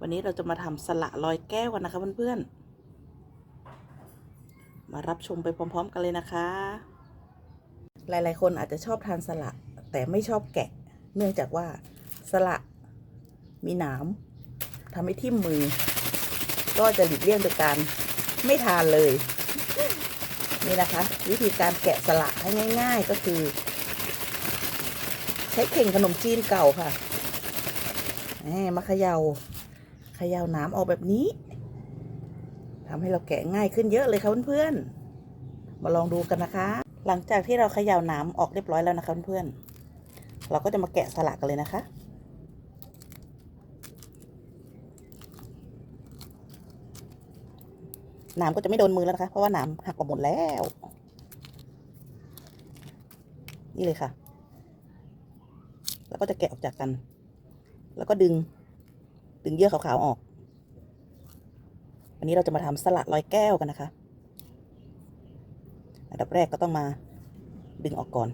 วันนี้เราจะมาทำสละลอยแก้วกันนะคะเพื่อนๆ มารับชมไปพร้อม ๆ กันเลยนะคะ หลายๆ คนอาจจะชอบทานสละแต่ไม่ชอบแกะ เนื่องจากว่าสละมีหนามทำให้ทิ่มมือ ก็จะหลีกเลี่ยงโดยการไม่ทานเลย นี่นะคะ วิธีการแกะสละให้ง่าย ๆ ก็คือ ใช้เข่งขนมจีนเก่าค่ะแหมาเขยา่า ขย่าน้ำออกแบบนี้ทำให้เราแกะง่ายขึ้นเยอะเลยค่ะเพื่อนๆมาลองดูกันนะคะ หลังจากที่เราขย่าน้ำออกเรียบร้อยแล้วนะคะเพื่อนๆเราก็จะมาแกะสลักกันเลยนะคะน้ำก็จะไม่โดนมือแล้วนะคะ เพราะว่าน้ำหักออกหมดแล้ว นี่เลยค่ะ แล้วก็จะแกะออกจากกัน แล้วก็ดึง ดึงเยื่อขาวๆออก วันนี้เราจะมาทำสลัดลอยแก้วกันนะคะ อันดับแรกก็ต้องมาดึงออกก่อน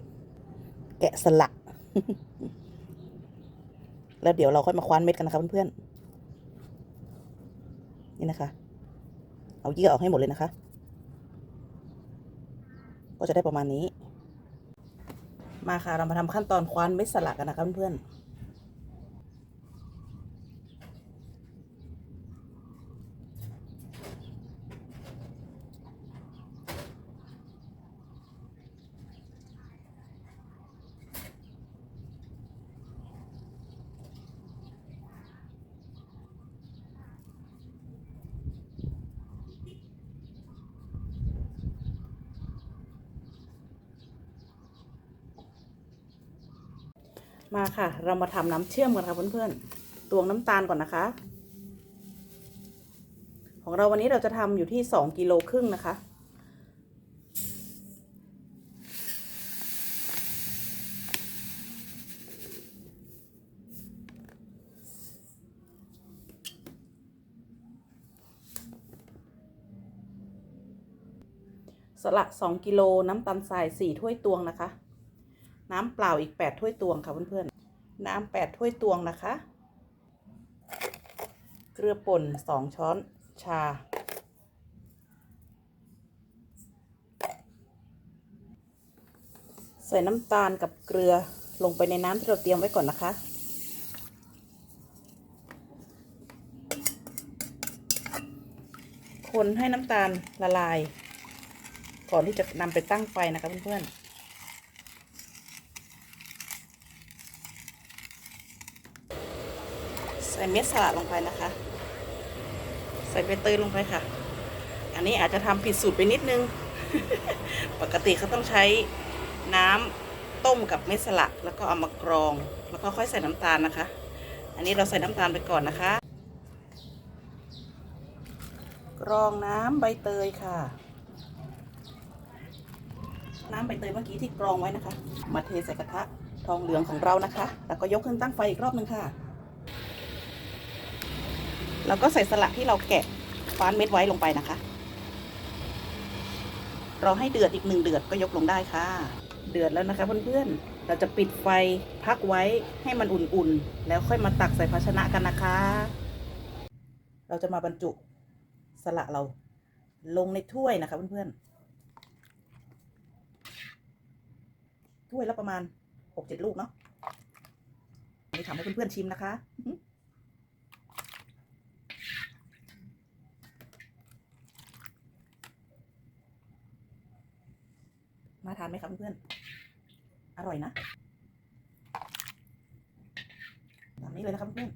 แกะสลัก แล้วเดี๋ยวเราค่อยมาคว้านเม็ดกันนะคะเพื่อนๆ นี่นะคะ เอาเยื่อออกให้หมดเลยนะคะ ก็จะได้ประมาณนี้ มาค่ะเรามาทำขั้นตอนคว้านเม็ดสลักกันนะคะเพื่อนๆ มาค่ะ เรามาทำน้ำเชื่อมกันค่ะเพื่อนๆ ตวงน้ำตาลก่อนนะคะ ของเราวันนี้เราจะทำอยู่ที่สองกิโลครึ่งนะคะ สละสองกิโลน้ำตาลทรายสี่ถ้วยตวงนะคะน้ำเปล่าอีกแปดถ้วยตวงค่ะเพื่อนๆ น้ำแปดถ้วยตวงนะคะ เกลือป่นสองช้อนชา ใส่น้ำตาลกับเกลือลงไปในน้ำที่เราเตรียมไว้ก่อนนะคะคนให้น้ำตาลละลาย ก่อนที่จะนำไปตั้งไฟนะคะเพื่อนๆ ใส่เม็ดสลัดลงไปนะคะ ใส่ใบเตยลงไปค่ะ อันนี้อาจจะทำผิดสูตรไปนิดนึง ปกติเขาต้องใช้น้ำต้มกับเม็ดสลัดแล้วก็เอามากรอง แล้วก็ค่อยใส่น้ำตาลนะคะ อันนี้เราใส่น้ำตาลไปก่อนนะคะ กรองน้ำใบเตยค่ะ น้ำใบเตยเมื่อกี้ที่กรองไว้นะคะ มาเทใส่กระทะทองเหลืองของเรานะคะ แล้วก็ยกขึ้นตั้งไฟอีกรอบหนึ่งค่ะ แล้วก็ใส่สลัดที่เราแกะฟ้านเม็ดไว้ลงไปนะคะ รอให้เดือดอีกหนึ่งเดือดก็ยกลงได้ค่ะ เดือดแล้วนะคะเพื่อนๆ เราจะปิดไฟพักไว้ให้มันอุ่นๆ แล้วค่อยมาตักใส่ภาชนะกันนะคะ เราจะมาบรรจุสละเราลงในถ้วยนะคะเพื่อนๆ ถ้วยละประมาณหกเจ็ดลูกเนาะนี่ทำให้เพื่อนๆชิมนะคะ มาทานไหมครับเพื่อนๆ อร่อยนะแบบนี้เลยนะครับเพื่อน